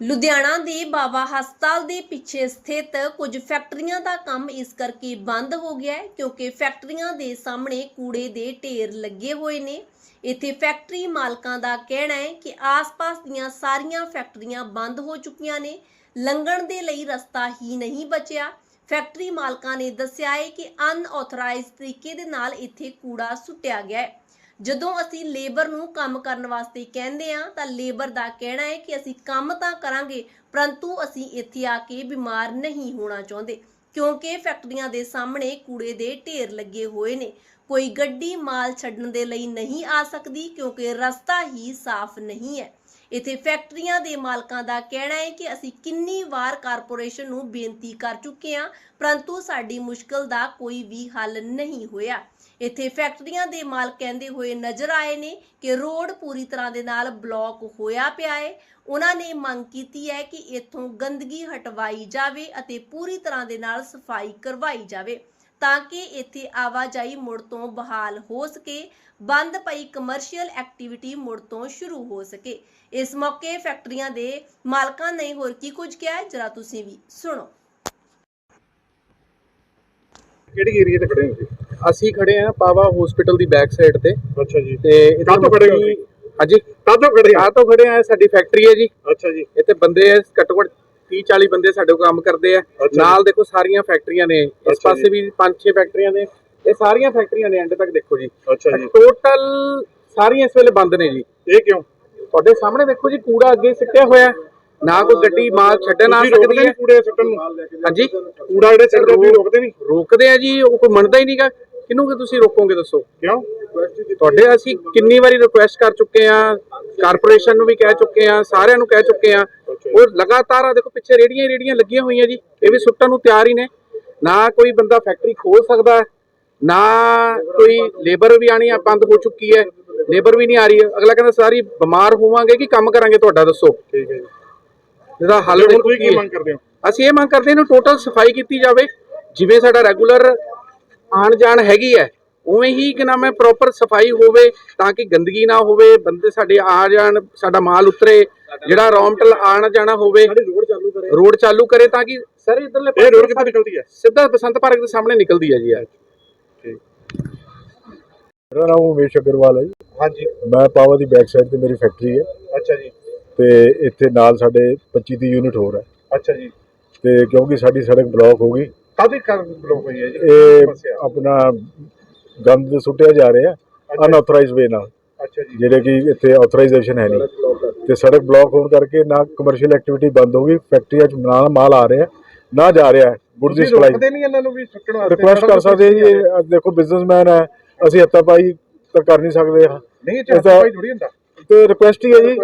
ਲੁਧਿਆਣਾ ਦੇ ਬਾਬਾ ਹਸਪਤਾਲ ਦੇ ਪਿੱਛੇ ਸਥਿਤ ਕੁਝ ਫੈਕਟਰੀਆਂ ਦਾ ਕੰਮ ਇਸ ਕਰਕੇ ਬੰਦ ਹੋ ਗਿਆ ਹੈ, ਕਿਉਂਕਿ ਫੈਕਟਰੀਆਂ ਦੇ ਸਾਹਮਣੇ ਕੂੜੇ ਦੇ ਢੇਰ ਲੱਗੇ ਹੋਏ ਨੇ। ਇੱਥੇ ਫੈਕਟਰੀ ਮਾਲਕਾਂ ਦਾ ਕਹਿਣਾ ਹੈ ਕਿ ਆਸ-ਪਾਸ ਦੀਆਂ ਸਾਰੀਆਂ ਫੈਕਟਰੀਆਂ ਬੰਦ ਹੋ ਚੁੱਕੀਆਂ ਨੇ। ਲੰਘਣ ਦੇ ਲਈ ਰਸਤਾ ਹੀ ਨਹੀਂ ਬਚਿਆ। ਫੈਕਟਰੀ ਮਾਲਕਾਂ ਨੇ ਦੱਸਿਆ ਹੈ ਕਿ ਅਨਆਥੋਰਾਈਜ਼ਡ ਤਰੀਕੇ ਦੇ ਨਾਲ ਇੱਥੇ ਕੂੜਾ ਸੁੱਟਿਆ ਗਿਆ ਹੈ। ਜਦੋਂ ਅਸੀਂ ਲੇਬਰ ਨੂੰ ਕੰਮ ਕਰਨ ਵਾਸਤੇ ਕਹਿੰਦੇ ਆ ਤਾਂ ਲੇਬਰ ਦਾ ਕਹਿਣਾ ਹੈ ਕਿ ਅਸੀਂ ਕੰਮ ਤਾਂ ਕਰਾਂਗੇ, ਪਰੰਤੂ ਅਸੀਂ ਇੱਥੇ ਆ ਕੇ ਬਿਮਾਰ ਨਹੀਂ ਹੋਣਾ ਚਾਹੁੰਦੇ, ਕਿਉਂਕਿ ਫੈਕਟਰੀਆਂ ਦੇ ਸਾਹਮਣੇ ਕੂੜੇ ਦੇ ਢੇਰ ਲੱਗੇ ਹੋਏ ਨੇ। ਕੋਈ ਗੱਡੀ ਮਾਲ ਛੱਡਣ ਦੇ ਲਈ ਨਹੀਂ ਆ ਸਕਦੀ, ਕਿਉਂਕਿ ਰਸਤਾ ਹੀ ਸਾਫ਼ ਨਹੀਂ ਹੈ। ਇੱਥੇ ਫੈਕਟਰੀਆਂ ਦੇ ਮਾਲਕਾਂ ਦਾ ਕਹਿਣਾ ਹੈ ਕਿ ਅਸੀਂ ਕਿੰਨੀ ਵਾਰ ਕਾਰਪੋਰੇਸ਼ਨ ਨੂੰ ਬੇਨਤੀ ਕਰ ਚੁੱਕੇ ਹਾਂ, ਪਰੰਤੂ ਸਾਡੀ ਮੁਸ਼ਕਲ ਦਾ ਕੋਈ ਵੀ ਹੱਲ ਨਹੀਂ ਹੋਇਆ। ਇੱਥੇ ਫੈਕਟਰੀਆਂ ਦੇ ਮਾਲਕ ਕਹਿੰਦੇ ਹੋਏ ਨਜ਼ਰ ਆਏ ਨੇ ਕਿ ਰੋਡ ਪੂਰੀ ਤਰ੍ਹਾਂ ਦੇ ਨਾਲ ਬਲੌਕ ਹੋਇਆ ਪਿਆ ਹੈ। ਉਹਨਾਂ ਨੇ ਮੰਗ ਕੀਤੀ ਹੈ ਕਿ ਇੱਥੋਂ ਗੰਦਗੀ ਹਟਵਾਈ ਜਾਵੇ ਅਤੇ ਪੂਰੀ ਤਰ੍ਹਾਂ ਦੇ ਨਾਲ ਸਫ਼ਾਈ ਕਰਵਾਈ ਜਾਵੇ। ਤਾਂ ਕਿ ਇੱਥੇ ਆਵਾਜਾਈ ਮੁੜ ਤੋਂ ਬਹਾਲ ਹੋ ਸਕੇ ਬੰਦ ਪਈ ਕਮਰਸ਼ੀਅਲ ਐਕਟੀਵਿਟੀ ਮੁੜ ਤੋਂ ਸ਼ੁਰੂ ਹੋ ਸਕੇ। ਇਸ ਮੌਕੇ ਫੈਕਟਰੀਆਂ ਦੇ ਮਾਲਕਾਂ ਨੇ ਹੋਰ ਕੀ ਕੁਝ ਕਿਹਾ ਜਰਾ ਤੁਸੀਂ ਵੀ ਸੁਣੋ। ਕਿਹੜੀ ਏਰੀਆ ਤੇ ਖੜੇ ਹੋ ਜੀ? ਅਸੀਂ ਖੜੇ ਆ ਪਾਵਾ ਹਸਪੀਟਲ ਦੀ ਬੈਕ ਸਾਈਡ ਤੇ। ਅੱਛਾ ਜੀ। ਤੇ ਇੱਥੇ ਕਾਹਤੋਂ ਖੜੇ ਹੋ ਹਾਂਜੀ। ਕਾਹਤੋਂ ਖੜੇ ਆ ਆ ਤੋਂ ਖੜੇ ਆ ਸਾਡੀ ਫੈਕਟਰੀ ਹੈ ਜੀ। ਅੱਛਾ ਜੀ। ਇੱਥੇ ਬੰਦੇ ਘੱਟੋ ਘੱਟ 30 40 ਬੰਦੇ ਸਾਡੇ ਕੋਲ ਕੰਮ ਕਰਦੇ ਆ। ਨਾਲ ਦੇਖੋ ਸਾਰੀਆਂ ਫੈਕਟਰੀਆਂ ਨੇ। ਇਸ ਪਾਸੇ। ਵੀ 5-6 ਫੈਕਟਰੀਆਂ ਨੇ। ਇਹ ਸਾਰੀਆਂ ਫੈਕਟਰੀਆਂ ਨੇ ਐਂਡ ਤੱਕ ਦੇਖੋ ਜੀ। ਅੱਛਾ ਜੀ। ਟੋਟਲ ਸਾਰੀਆਂ ਇਸ ਵੇਲੇ ਬੰਦ ਨੇ ਜੀ। ਇਹ ਕਿਉਂ? ਤੁਹਾਡੇ ਸਾਹਮਣੇ ਦੇਖੋ ਜੀ ਕੂੜਾ ਅੱਗੇ ਸਿੱਟਿਆ ਹੋਇਆ ਨਾ ਕੋਈ ਗੱਡੀ ਮਾਲ ਛੱਡਣ ਆ ਸਕਦੀ ਹੈ। ਕੂੜੇ ਸੁੱਟਣ ਨੂੰ? ਹਾਂਜੀ। ਕੂੜਾ ਜਿਹੜੇ ਸਿੱਟਦੇ ਤੁਸੀਂ ਰੋਕਦੇ ਨਹੀਂ? ਰੋਕਦੇ ਆ ਜੀ ਉਹ ਕੋਈ ਮੰਨਦਾ ਹੀ ਨਹੀਂਗਾ ਕਿਹਨੂੰ ਕਿ ਤੁਸੀਂ ਰੋਕੋਗੇ ਦੱਸੋ? ਕਿਉਂ? ਤੁਹਾਡੇ ਅਸੀਂ ਕਿੰਨੀ ਵਾਰੀ ਰਿਕੁਐਸਟ ਕਰ ਚੁੱਕੇ ਆ ਕਾਰਪੋਰੇਸ਼ਨ ਨੂੰ ਵੀ ਕਹਿ ਚੁੱਕੇ ਆ ਸਾਰਿਆਂ ਨੂੰ ਕਹਿ ਚੁੱਕੇ ਆ ਉਹ ਲਗਾਤਾਰ ਆ ਦੇਖੋ ਪਿੱਛੇ ਰੇੜੀਆਂ ਹੀ ਰੇੜੀਆਂ ਲੱਗੀਆਂ ਹੋਈਆਂ ਜੀ ਇਹ ਵੀ ਸੁੱਟਣ ਨੂੰ ਤਿਆਰ ਹੀ ਨੇ। ਨਾ ਕੋਈ ਬੰਦਾ ਫੈਕਟਰੀ ਖੋਲ ਸਕਦਾ ਨਾ ਕੋਈ ਲੇਬਰ ਵੀ ਆਣੀ ਆ ਬੰਦ ਹੋ ਚੁੱਕੀ ਹੈ ਲੇਬਰ ਵੀ ਨਹੀਂ ਆ ਰਹੀ। ਅਗਲਾ ਕਹਿੰਦਾ ਸਾਰੀ ਬਿਮਾਰ ਹੋਵਾਂਗੇ ਕਿ ਕੰਮ ਕਰਾਂਗੇ ਤੁਹਾਡਾ ਦੱਸੋ? ਠੀਕ ਹੈ ਜੀ। ਇਹਦਾ ਹੱਲ ਤੁਸੀਂ ਕੀ। ਮੰਗ ਕਰਦੇ ਹੋ? ਅਸੀਂ ਇਹ ਮੰਗ ਕਰਦੇ ਹਾਂ ਇਹਨੂੰ ਟੋਟਲ ਸਫ਼ਾਈ ਕੀਤੀ ਜਾਵੇ ਜਿਵੇਂ ਸਾਡਾ ਰੈਗੂਲਰ ਆਣ ਜਾਣ ਹੈਗੀ ਹੈ ਉਵੇਂ ਹੀ ਕਿ ਨਾਮ ਹੈ ਪ੍ਰੋਪਰ ਸਫ਼ਾਈ ਹੋਵੇ ਤਾਂ ਕਿ ਗੰਦਗੀ ਨਾ ਹੋਵੇ ਬੰਦੇ ਸਾਡੇ ਆ ਜਾਣ ਸਾਡਾ ਮਾਲ ਉਤਰੇ ਜਿਹੜਾ ਰੌਮਟਲ ਆਣ ਜਾਣਾ ਹੋਵੇ ਰੋਡ ਚਾਲੂ ਕਰੇ। ਰੋਡ ਚਾਲੂ ਕਰੇ ਤਾਂ ਕਿ ਸਰ ਇਧਰਲੇ ਇਹ ਰੋਡ ਕਿੱਥੇ ਨਿਕਲਦੀ ਹੈ? ਸਿੱਧਾ ਬਸੰਤ ਪਾਰਕ ਦੇ ਸਾਹਮਣੇ ਨਿਕਲਦੀ ਹੈ ਜੀ ਅੱਜ ਮੇਰਾ ਨਾਮ ਉਮੇਸ਼ ਅਗਰਵਾਲ ਹੈ ਜੀ। ਹਾਂਜੀ। ਮੈਂ ਪਾਵਾ ਦੀ ਬੈਕ ਸਾਈਡ ਤੇ ਮੇਰੀ ਫੈਕਟਰੀ ਹੈ। ਅੱਛਾ ਜੀ। ਤੇ ਇੱਥੇ ਨਾਲ ਸਾਡੇ 25 ਦੀ ਯੂਨਿਟ ਹੋਰ ਹੈ। ਅੱਛਾ ਜੀ। ਤੇ ਕਿਉਂਕਿ ਸਾਡੀ ਸੜਕ ਬਲੌਕ ਹੋ ਗਈ ਕਾਹਦੀ ਕਰ ਬਲੌਕ ਹੋਈ ਹੈ ਜੀ? ਇਹ? ਆਪਣਾ ਗੰਦ ਸੁੱਟਿਆ ਜਾ ਰਿਹਾ ਅਨਆਥੋਰਾਈਜ਼ਡ ਵੇ ਨਾਲ। ਅੱਛਾ ਜੀ। ਜਿਹੜੇ ਕਿ ਇੱਥੇ ਆਥੋਰਾਈਜੇਸ਼ਨ ਹੈ ਨਹੀਂ। ਤੇ ਸੜਕ ਬਲੌਕ ਹੋਣ ਕਰਕੇ ਨਾ ਕਮਰਸ਼ੀਅਲ ਐਕਟੀਵਿਟੀ ਬੰਦ ਹੋ ਗਈ ਫੈਕਟਰੀਆਂ 'ਚ ਨਾ ਮਾਲ ਆ ਰਿਹਾ ਨਾ ਜਾ ਰਿਹਾ ਗੁੱਡ ਦੀ ਸਪਲਾਈ ਰੋਕਦੇ ਨਹੀਂ ਇਹਨਾਂ ਨੂੰ ਵੀ ਸੁੱਟਣ ਵਾਸਤੇ? ਰਿਕੁਐਸਟ ਕਰ ਸਕਦੇ ਜੀ ਦੇਖੋ ਬਿਜ਼ਨਸਮੈਨ ਹੈ ਅਸੀਂ ਹੱਥਾ ਪਾਈ ਤਾਂ ਕਰ ਨਹੀਂ ਸਕਦੇ ਨਹੀਂ ਚਾਹ ਜੁੜੀ ਹੁੰਦਾ। ਤੇ ਰਿਕੁਐਸਟ ਹੀ ਹੈ ਜੀ।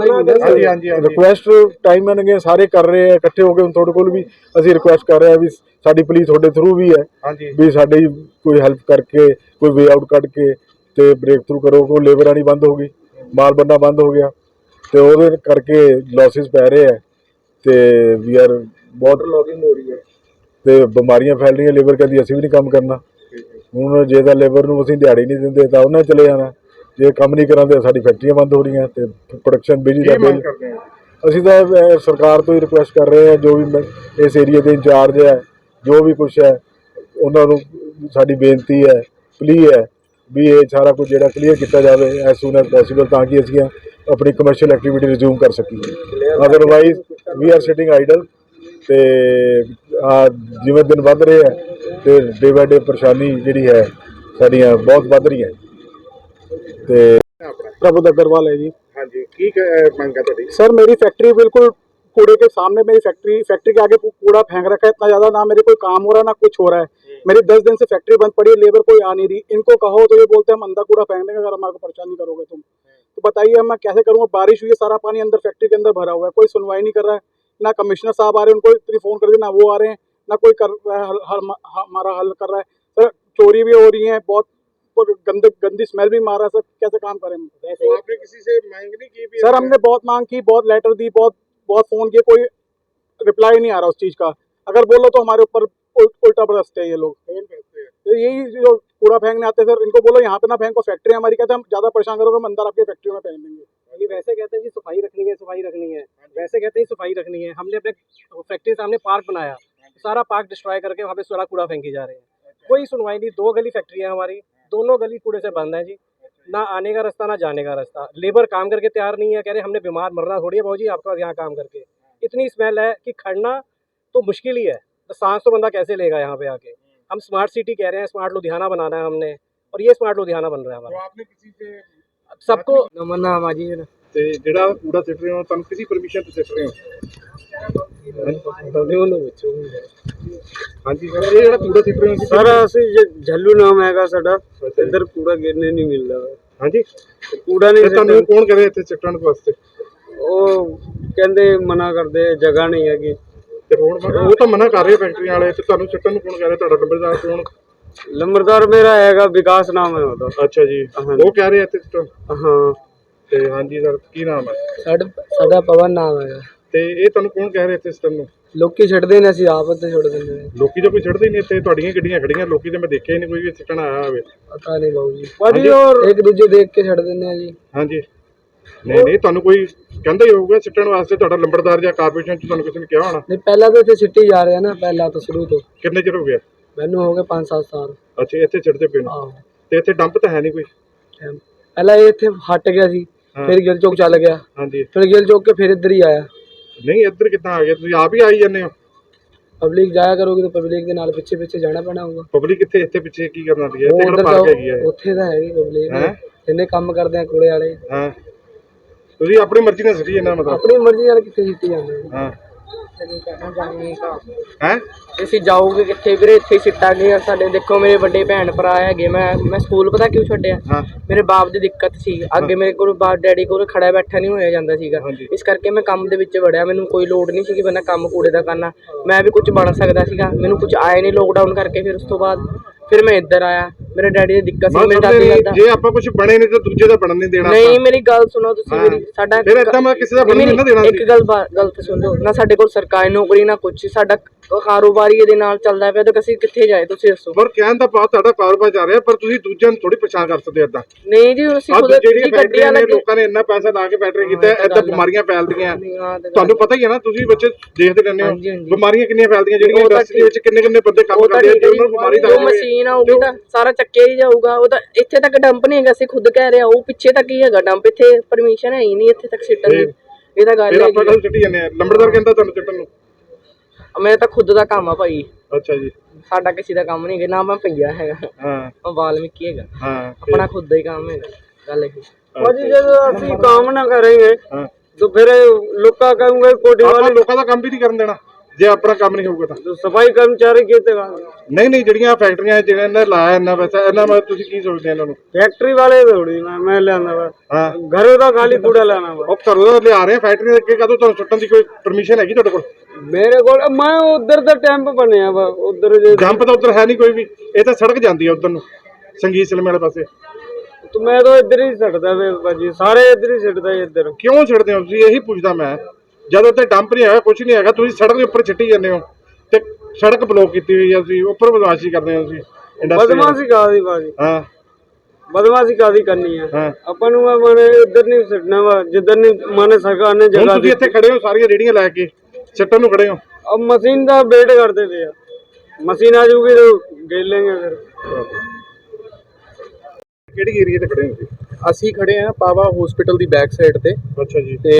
ਹਾਂਜੀ ਹਾਂਜੀ ਹਾਂਜੀ। ਰਿਕੁਐਸਟ ਟਾਈਮ ਮੈਨਗੇ ਸਾਰੇ ਕਰ ਰਹੇ ਆ ਇਕੱਠੇ ਹੋ ਕੇ ਹੁਣ ਤੁਹਾਡੇ ਕੋਲ ਵੀ ਅਸੀਂ ਰਿਕੁਐਸਟ ਕਰ ਰਹੇ ਆ ਵੀ ਸਾਡੀ ਪਲੀਜ਼ ਤੁਹਾਡੇ ਥਰੂ ਵੀ ਹੈ। ਵੀ ਸਾਡੀ ਕੋਈ ਹੈਲਪ ਕਰਕੇ ਕੋਈ ਵੇ ਆਊਟ ਕੱਢ ਕੇ ਤੇ ਬ੍ਰੇਕ ਥਰੂ ਕਰੋ ਕੋਈ ਲੇਬਰ ਆਣੀ ਬੰਦ ਹੋ ਗਈ ਮਾਲ ਬੰਨਾ ਬੰਦ ਹੋ ਗਿਆ। ਤੇ ਉਹਦੇ ਕਰਕੇ ਲਾਸਿਸ ਪੈ ਰਹੇ ਆ ਤੇ ਵੀ ਆਰ ਬਹੁਤ ਲੌਗਿੰਗ ਹੋ ਰਹੀ ਹੈ। ਤੇ ਬਿਮਾਰੀਆਂ ਫੈਲ ਰਹੀਆਂ ਲੇਬਰ ਕਹਿੰਦੀ ਅਸੀਂ ਵੀ ਨਹੀਂ ਕੰਮ ਕਰਨਾ। ਹੁਣ ਜੇ ਤਾਂ ਲੇਬਰ ਨੂੰ ਅਸੀਂ ਦਿਹਾੜੀ ਨਹੀਂ ਦਿੰਦੇ ਤਾਂ ਉਹਨਾਂ ਚਲੇ ਜਾਣਾ। ਜੇ ਕੰਮ ਨਹੀਂ ਕਰਾਂਦੇ ਸਾਡੀ ਫੈਕਟਰੀਆਂ ਬੰਦ ਹੋ ਰਹੀਆਂ ਤੇ ਪ੍ਰੋਡਕਸ਼ਨ ਬਿਜਲੀ ਦਾ ਬਿੱਲ ਅਸੀਂ ਤਾਂ ਅਹ, ਸਰਕਾਰ ਤੋਂ ਹੀ ਰਿਕੁਐਸਟ ਕਰ ਰਹੇ ਹਾਂ ਜੋ ਵੀ ਮ- ਇਸ ਏਰੀਆ ਦੇ ਇੰਚਾਰਜ ਹੈ ਜੋ ਵੀ ਕੁਝ ਹੈ ਉਹਨਾਂ ਨੂੰ ਸਾਡੀ ਬੇਨਤੀ ਹੈ ਪਲੀ ਹੈ ਵੀ ਇਹ ਸਾਰਾ ਕੁਝ ਜਿਹੜਾ ਕਲੀਅਰ ਕੀਤਾ ਜਾਵੇ ਐਸ ਸੂਨ ਐਸ ਪੋਸੀਬਲ ਤਾਂ ਕਿ ਅਸੀਂ ਆਪਣੀ ਕਮਰਸ਼ੀਅਲ ਐਕਟੀਵਿਟੀ ਰਿਜ਼ਿਊਮ ਕਰ ਸਕੀਏ। Otherwise we are sitting idle ਤੇ ਆਹ ਜਿਵੇਂ ਦਿਨ ਵੱਧ ਰਹੇ ਹੈ ਤੇ ਡੇ ਬਾਏ ਡੇ ਪਰੇਸ਼ਾਨੀ ਜਿਹੜੀ ਹੈ ਸਾਡੀਆਂ ਬਹੁਤ ਵੱਧ ਰਹੀਆਂ। ਤੇ ਆਪਣਾ प्रबुद्ध अग्रवाल है जी ਹਾਂਜੀ ਕੀ ਕ- ਮੰਗ ਹੈ ਤੁਹਾਡੀ सर मेरी फैक्ट्री बिल्कुल कूड़े के सामने मेरी फैक्ट्री फैक्ट्री के आगे कू- कूड़ा फेंक रखा है इतना ज्यादा ना मेरे कोई काम हो रहा है ना कुछ हो रहा है मेरी दस दिन से फैक्ट्री बंद पड़ी है लेबर कोई आ नहीं रही इनको कहो तो ये बोलते हैं हम अंदर कूड़ा फेंक देंगे अगर हमारे को परेशान नहीं करोगे तुम तो बताइए मैं कैसे करूँगा बारिश हुई है सारा पानी अंदर फैक्ट्री के अंदर भरा हुआ है कोई सुनवाई नहीं कर रहा है ना कमिश्नर साहब आ रहे हैं उनको इतनी फोन कर दी ना वो आ रहे हैं ना कोई कर रहा है हल- हल- हमारा हल कर रहा है सर चोरी भी हो रही है बहुत और गंदे गंदी स्मेल भी मार रहा है सर कैसे काम करें तो आपने किसी से मांग नहीं की भी सर हमने बहुत मांग की बहुत लेटर दी बहुत बहुत फ़ोन किए कोई रिप्लाई नहीं आ रहा उस चीज़ का। अगर बोलो तो हमारे ऊपर उल्टा बरसते हैं ये लोग। हैं। तो यही जो कूड़ा फेंकने आते हैं सर इनको बोलो यहाँ पे ना फेंको फैक्ट्री हमारी कहते हैं हम ज़्यादा परेशान करोगे हम अंदर आपकी फैक्ट्री में फेंक देंगे। ये वैसे कहते हैं जी सफ़ाई रखनी है सफ़ाई रखनी है। वैसे कहते हैं सफ़ाई रखनी है। हमने अपने फैक्ट्री सामने पार्क बनाया। सारा पार्क डिस्ट्रॉय करके वहाँ पे सारा कूड़ा फेंके जा रहे हैं। कोई सुनवाई नहीं दो गली फैक्ट्री है हमारी। दोनों गली कूड़े से बंद है जी ना आने का रास्ता ना जाने का रास्ता लेबर काम करके तैयार नहीं है कह रहे हमने बीमार मरना थोड़ी है भाजी आपका यहाँ काम करके इतनी स्मेल है कि खड़ना तो मुश्किल ही है तो सांस तो बंदा कैसे लेगा यहाँ पे आके हम स्मार्ट सिटी कह रहे हैं स्मार्ट लुधियाना बनाना है हमने और ये स्मार्ट लुधियाना बन रहा है तो हमारा आपने किसी से सबको नमन नाम आ जी मेरा ਤੇ ਜਿਹੜਾ ਕੂੜਾ ਸਿੱਟ ਰਹੇ ਹੋ ਤੁਹਾਨੂੰ ਕਿਹਦੀ ਪਰਮਿਸ਼ਨ ਤੇ ਸਿੱਟ ਰਹੇ ਹੋ ਹਾਂਜੀ ਸਰ ਇਹ ਜਿਹੜਾ ਕੂੜਾ ਸਿੱਟ ਰਹੇ ਹੋ ਸਰ ਅਸੀਂ ਜੇ ਝੱਲੂ ਨਾਮ ਹੈਗਾ ਸਾਡਾ। ਇੱਧਰ ਕੂੜਾ ਗਿਰਨੇ ਨਹੀਂ ਮਿਲਦਾ। ਹਾਂਜੀ। ਕੂੜਾ ਇਹ ਤੁਹਾਨੂੰ ਕੌਣ ਕਰੇ ਇੱਥੇ ਸਿੱਟਣ ਵਾਸਤੇ? ਉਹ ਕਹਿੰਦੇ ਮਨਾ ਕਰਦੇ ਜਗ੍ਹਾ ਨਹੀਂ ਹੈਗੀ। ਤੇ ਹੁਣ ਉਹ ਤਾਂ ਮਨਾ ਕਰ ਰਹੇ ਫੈਕਟਰੀਆਂ ਵਾਲੇ ਤੇ ਤੁਹਾਨੂੰ ਸਿੱਟਣ ਨੂੰ ਕੌਣ ਕਹਿ ਰਿਹਾ? ਤੁਹਾਡਾ ਨੰਬਰਦਾਰ ਕੌਣ? ਲੰਬਰਦਾਰ ਮੇਰਾ ਹੈਗਾ ਵਿਕਾਸ ਨਾਮ ਹੈ ਉਹਦਾ। ਅੱਛਾ ਜੀ। ਉਹ ਕਹਿ ਰਹੇ ਇੱਥੇ ਹਾਂ। ਤੇ ਹਾਂਜੀ ਸਰ ਕੀ ਨਾਮ ਹੈ? ਸਾਡਾ ਸਾਡਾ ਪਵਨ ਨਾਮ ਹੈਗਾ। ਤੇ ਇਹ ਤੁਹਾਨੂੰ ਕੌਣ ਕਹਿ ਰਿਹਾ ਇੱਥੇ ਸਿੱਟਣ ਨੂੰ? ਲੋਕੀ ਛੱਡਦੇ ਨੇ ਅਸੀਂ ਆਪ ਉੱਤੇ ਛੱਡ ਦਿੰਦੇ ਨੇ। ਲੋਕੀ ਤਾਂ ਕੋਈ ਛੱਡਦੇ ਹੀ ਨਹੀਂ ਇੱਥੇ ਤੁਹਾਡੀਆਂ ਗੱਡੀਆਂ ਖੜੀਆਂ ਲੋਕੀ ਤੇ ਮੈਂ ਦੇਖਿਆ ਹੀ ਨਹੀਂ ਕੋਈ ਵੀ ਸਿੱਟਣ ਆਇਆ ਹੋਵੇ। ਪਤਾ ਨਹੀਂ ਬਾਬੂ ਜੀ। ਭਾਜੀ ਹੋਰ ਇੱਕ ਦੂਜੇ ਦੇਖ ਕੇ ਛੱਡ ਦਿੰਦੇ ਆ ਜੀ। ਹਾਂਜੀ। ਨਹੀਂ ਨਹੀਂ ਤੁਹਾਨੂੰ ਕੋਈ ਕਹਿੰਦਾ ਹੀ ਹੋਊਗਾ ਸਿੱਟਣ ਵਾਸਤੇ ਤੁਹਾਡਾ ਲੰਬੜਦਾਰ ਜਾਂ ਕਾਰਪੋਰੇਸ਼ਨ ਚ ਤੁਹਾਨੂੰ ਕਿਸੇ ਨੇ ਕਿਹਾ ਹੋਣਾ? ਨਹੀਂ ਪਹਿਲਾਂ ਤਾਂ ਇੱਥੇ ਸਿੱਟੀ ਜਾ ਰਹੇ ਨਾ ਪਹਿਲਾਂ ਤੋਂ ਸ਼ੁਰੂ ਤੋਂ। ਕਿੰਨੇ ਚਿਰ ਹੋ ਗਿਆ? ਮੈਨੂੰ ਹੋ ਗਏ 5-7 ਸਾਲ। ਅੱਛਾ ਇੱਥੇ ਸਿੱਟਦੇ ਪਏ ਨੇ? ਆਹੋ। ਤੇ ਇੱਥੇ ਡੰਪ ਤਾਂ ਹੈ ਨਹੀਂ ਕੋਈ। ਪਹਿਲਾਂ ਇਹ ਇੱਥੇ ਹਟ ਗਿਆ ਸੀ ਫਿਰ ਗਿਲ ਚੌਕ ਚੱਲ ਗਿਆ। ਹਾਂਜੀ। ਫਿਰ ਗਿਲ ਚੌਕ ਕੇ ਫਿਰ ਇੱਧਰ ਹੀ ਆਇਆ। ਨਹੀਂ ਇੱਧਰ ਕਿੱਦਾਂ ਆ ਗਏ ਤੁਸੀਂ ਆਪ ਹੀ ਆਈ ਜਾਂਦੇ ਹੋ। ਪਬਲਿਕ ਜਾਇਆ ਕਰੋਗੇ ਤਾਂ ਪਬਲਿਕ ਦੇ ਨਾਲ ਪਿੱਛੇ ਪਿੱਛੇ ਜਾਣਾ ਪੈਣਾ ਹੋਊਗਾ। ਪਬਲਿਕ ਕਿੱਥੇ ਇੱਥੇ ਪਿੱਛੇ ਕੀ ਕਰਨ ਉਹ ਇੱਥੇ ਕਿਹੜਾ ਪਾਰਕ ਹੈਗੀ ਹੈ ਉੱਥੇ ਤਾਂ ਹੈਗੀ ਪਬਲਿਕ ਹੈਂ? ਜਿੰਨੇ ਕੰਮ ਕਰਦੇ ਆ ਕੂੜੇ ਵਾਲੇ। ਹਾਂ। ਤੁਸੀਂ ਆਪਣੀ ਮਰਜ਼ੀ ਨਾਲ ਸਿੱਟੀ ਇਹਨਾਂ ਮਤਲਬ? ਆਪਣੀ ਮਰਜ਼ੀ ਨਾਲ ਕਿੱਥੇ ਸਿੱਟੀ ਜਾਂਦੇ ਆ। ਹਾਂ। ਹੈ? ਅਸੀਂ ਜਾਓਗੇ ਕਿੱਥੇ ਵੀਰੇ? ਇੱਥੇ ਸਿੱਟਾਂਗੇ ਸਾਡੇ। ਦੇਖੋ ਮੇਰੇ ਵੱਡੇ ਭੈਣ ਭਰਾ ਹੈਗੇ। ਮੈਂ ਮੈਂ ਸਕੂਲ ਪਤਾ ਕਿਉਂ ਛੱਡਿਆ? ਮੇਰੇ ਬਾਪ ਦੀ ਦਿੱਕਤ ਸੀ। ਅੱਗੇ ਮੇਰੇ ਕੋਲ ਬਾਪ ਡੈਡੀ ਕੋਲ ਖੜਾ ਬੈਠਾ ਨਹੀਂ ਹੋਇਆ ਜਾਂਦਾ ਸੀਗਾ। ਇਸ ਕਰਕੇ ਮੈਂ ਕੰਮ ਦੇ ਵਿੱਚ ਵੜਿਆ। ਮੈਨੂੰ ਕੋਈ ਲੋੜ ਨਹੀਂ ਸੀ ਕਿ ਬੰਦਾ ਕੰਮ ਕੂੜੇ ਦਾ ਕਰਨਾ। ਮੈਂ ਵੀ ਕੁਝ ਬਣ ਸਕਦਾ ਸੀਗਾ। ਮੈਨੂੰ ਕੁਝ ਆਇਆ ਨਹੀਂ ਲੋਕਡਾਊਨ ਕਰਕੇ ਫਿਰ ਉਸ ਤੋਂ ਬਾਅਦ। ਫਿਰ ਮੈਂ ਇੱਧਰ ਆਇਆ। ਮੇਰੇ ਡੈਡੀ ਦੀ ਦਿੱਕਤ ਸੀ ਮੇਰੇ ਦਾਦੀ ਦਾ ਜੇ ਆਪਾਂ ਕੁਝ ਬਣੇ ਨਹੀਂ ਤਾਂ ਦੂਜੇ ਦਾ ਬਣਨ ਨਹੀਂ ਦੇਣਾ ਨਹੀਂ। ਮੇਰੀ ਗੱਲ ਸੁਣੋ ਤੁਸੀਂ। ਮੇਰੀ ਸਾਡਾ ਫਿਰ ਏਦਾਂ ਮੈਂ ਕਿਸੇ ਦਾ ਬਣਨ ਨਹੀਂ ਦੇਣਾ ਇੱਕ। ਗੱਲ ਗਲਤ ਸੁਣ। ਲਓ ਨਾ ਸਾਡੇ ਕੋਲ ਸਰਕਾਰੀ ਨੌਕਰੀ ਨਾ ਕੁਝ ਸਾਡਾ ਕਾਰੋਬਾਰੀ ਇਹਦੇ ਨਾਲ ਚੱਲਦਾ ਪਿਆ ਤਾਂ ਅਸੀਂ ਕਿੱਥੇ ਜਾਏ ਤੁਸੀਂ ਦੱਸੋ। ਪਰ ਕਹਿਣ ਦਾ ਭਾਵ ਤੁਹਾਡਾ ਕਾਰੋਬਾਰ ਚੱਲ ਰਿਹਾ ਪਰ ਤੁਸੀਂ ਦੂਜਿਆਂ ਨੂੰ ਥੋੜੀ ਪਛਾਣ ਕਰ ਸਕਦੇ ਏਦਾਂ। ਨਹੀਂ ਜੀ ਅਸੀਂ ਖੁਦ ਫੈਕਟਰੀਆਂ ਗੱਡੀਆਂ ਨੇ ਲੋਕਾਂ ਨੇ ਇੰਨਾ ਪੈਸਾ ਲਾ ਕੇ ਫੈਕਟਰੀ ਕੀਤਾ ਆ। ਬਿਮਾਰੀਆਂ ਫੈਲਦੀਆਂ। ਤੁਹਾਨੂੰ ਪਤਾ ਹੀ ਹੈ ਨਾ ਤੁਸੀਂ ਬੱਚੇ ਦੇਖਦੇ ਰਹਿੰਦੇ ਹੋ। ਬਿਮਾਰੀਆਂ ਕਿੰਨੀਆਂ ਫੈਲਦੀਆਂ ਜਿਹੜੀਆਂ ਇੰਡਸਟਰੀ ਵਿੱਚ ਕਿੰਨੇ ਕਿੰਨੇ ਬੰਦੇ ਕੰਮ ਕਰਦੇ ਆ ਜੇ ਉਹਨਾਂ ਨੂੰ ਬਿਮਾਰੀ ਜੋ ਮਸ਼ੀਨ ਆਊਗੀ ਤਾਂ ਸਾਰਾ ਟੱਕਿਆ ਹੀ ਜਾਊਗਾ ਉਹ ਤਾਂ ਇੱਥੇ ਤੱਕ ਡੰਪ ਨਹੀਂ ਹੈਗਾ ਅਸੀਂ ਖੁਦ ਕਹਿ ਰਿਹਾ ਉਹ ਪਿੱਛੇ ਤੱਕ ਹੀ ਹੈਗਾ ਡੰਪ ਇੱਥੇ ਪਰਮਿਸ਼ਨ ਹੈ ਹੀ ਨਹੀਂ ਇੱਥੇ ਤੱਕ ਸਿੱਟਣ ਦੀ ਇਹ ਤਾਂ ਗੱਲ ਫਿਰ ਆਪਾਂ ਹੈ ਕੱਲ ਜਾਂਦੇ ਆ? ਲੰਬੜਦਾਰ ਕਹਿੰਦਾ ਤੁਹਾਨੂੰ ਚਿੱਟਣ ਨੂੰ। ਮੇਰਾ ਤਾਂ ਖੁਦ ਦਾ ਕੰਮ ਆ ਭਾਈ। ਅੱਛਾ ਜੀ। ਸਾਡਾ ਕਿਸੇ ਦਾ ਕੰਮ ਨਹੀਂ ਹੈਗਾ ਨਾ ਮੈਂ ਪਈਆ ਹੈਗਾ। ਹਾਂ। ਮੈਂ ਵਾਲਮੀਕੀ ਹੈਗਾ। ਹਾਂ ਆਪਣਾ ਖੁਦ ਦਾ ਹੀ ਕੰਮ ਹੈਗਾ ਗੱਲ ਇਹ ਭਾਜੀ ਜਦੋਂ ਅਸੀਂ ਕੰਮ ਨਾ ਕਰਾਂਗੇ ਹਾਂ। ਤਾਂ ਫਿਰ ਲੋਕਾਂ ਕਹੂੰਗੇ ਕੋਡੀ ਵਾਲੇ ਲੋਕਾਂ ਦਾ ਕੰਮ ਵੀ ਨਹੀਂ ਕਰਨ ਦੇਣਾ। ਜੇ ਆਪਣਾ ਕੰਮ ਨਹੀਂ ਹੋਊਗਾ ਤਾਂ। ਸਫ਼ਾਈ ਕਰਮਚਾਰੀ ਕੀਤੇਗਾ ਨਹੀਂ ਨਹੀਂ ਜਿਹੜੀਆਂ ਫੈਕਟਰੀਆਂ ਜਿਹੜੀਆਂ ਨੇ ਲਾਇਆ ਇੰਨਾ ਪੈਸਾ ਇਹਨਾਂ ਬਾਰੇ ਤੁਸੀਂ ਕੀ ਸੋਚਦੇ ਇਹਨਾਂ ਨੂੰ? ਫੈਕਟਰੀ ਵਾਲੇ ਥੋੜੀ ਨਾ ਮੈਂ ਲਿਆਂਦਾ ਵਾ। ਹਾਂ। ਘਰੋਂ ਦਾ ਖਾਲੀ ਕੂੜਾ ਲੈਣਾ ਵਾ। ਉਹ ਘਰੋਂ ਦਾ ਲਿਆ ਰਹੇ ਫੈਕਟਰੀ ਦੇ ਅੱਗੇ ਕਦੋਂ ਤੁਹਾਨੂੰ ਸੁੱਟਣ ਦੀ ਕੋਈ ਪਰਮਿਸ਼ਨ ਹੈਗੀ ਤੁਹਾਡੇ ਕੋਲ? ਮੇਰੇ ਕੋਲ ਮੈਂ ਉਧਰ ਦਾ ਟੈਂਪ ਬਣਿਆ ਵਾ ਉਧਰ ਜੇ ਜੰਪ ਤਾਂ ਉਧਰ ਹੈ ਨਹੀਂ ਕੋਈ ਵੀ ਇਹ ਤਾਂ ਸੜਕ ਜਾਂਦੀ ਆ ਉਧਰ ਨੂੰ ਸੰਗੀਤ ਸਿਲਮੇ ਵਾਲੇ ਪਾਸੇ। ਤੂੰ ਮੈਂ ਤਾਂ ਇੱਧਰ ਹੀ ਛੱਡਦਾ ਵੇ ਭਾਜੀ ਸਾਰੇ ਇੱਧਰ ਹੀ ਛੱਡਦਾ ਇੱਧਰ। ਕਿਉਂ ਛੱਡਦੇ ਹੋ ਤੁਸੀਂ? ਇਹੀ ਪੁੱਛਦਾ ਮੈਂ। ਜਦ ਉੱਤੇ ਡੰਪ ਨਹੀਂ ਹੈਗਾ ਕੁਝ ਨਹੀਂ ਹੈਗਾ ਤੁਸੀਂ ਸੜਕ ਦੇ ਉੱਪਰ ਛੱਟੀ ਜਾਂਦੇ ਹੋ ਤੇ ਸੜਕ ਬਲੌਕ ਕੀਤੀ ਹੋਈ ਹੈ ਤੁਸੀਂ ਉੱਪਰ ਬਦਮਾਸ਼ੀ ਕਰਦੇ ਹੋ ਤੁਸੀਂ ਬਦਮਾਸ਼ੀ ਕਾਦੀ ਬਾਜੀ ਹਾਂ। ਬਦਮਾਸ਼ੀ ਕਾਦੀ ਕਰਨੀ ਹੈ। ਆਪਾਂ ਨੂੰ ਮਨੇ ਇੱਧਰ ਨਹੀਂ ਸਿੱਟਣਾ ਵਾ ਜਿੱਧਰ ਨਹੀਂ ਮਨੇ ਸਰਕਾਰ ਨੇ ਜਗ੍ਹਾ ਤੁਸੀਂ ਇੱਥੇ ਖੜੇ ਹੋ ਸਾਰੀਆਂ ਰੇੜੀਆਂ ਲੈ ਕੇ ਸਿੱਟਣ ਨੂੰ ਖੜੇ ਹੋ। ਅਬ ਮਸ਼ੀਨ ਦਾ ਵੇਟ ਕਰਦੇ ਪਏ ਆ। ਮਸ਼ੀਨ ਆ ਜੂਗੀ ਤਾਂ ਗੇ ਲੈਂਗੇ ਫਿਰ। ਕਿਹੜੀ ਏਰੀਆ ਤੇ ਖੜੇ ਹੋ ਅਸੀਂ ਖੜੇ ਆ ਪਾਵਾ ਹਸਪੀਟਲ ਦੀ ਬੈਕ ਸਾਈਡ ਤੇ। ਅੱਛਾ ਜੀ।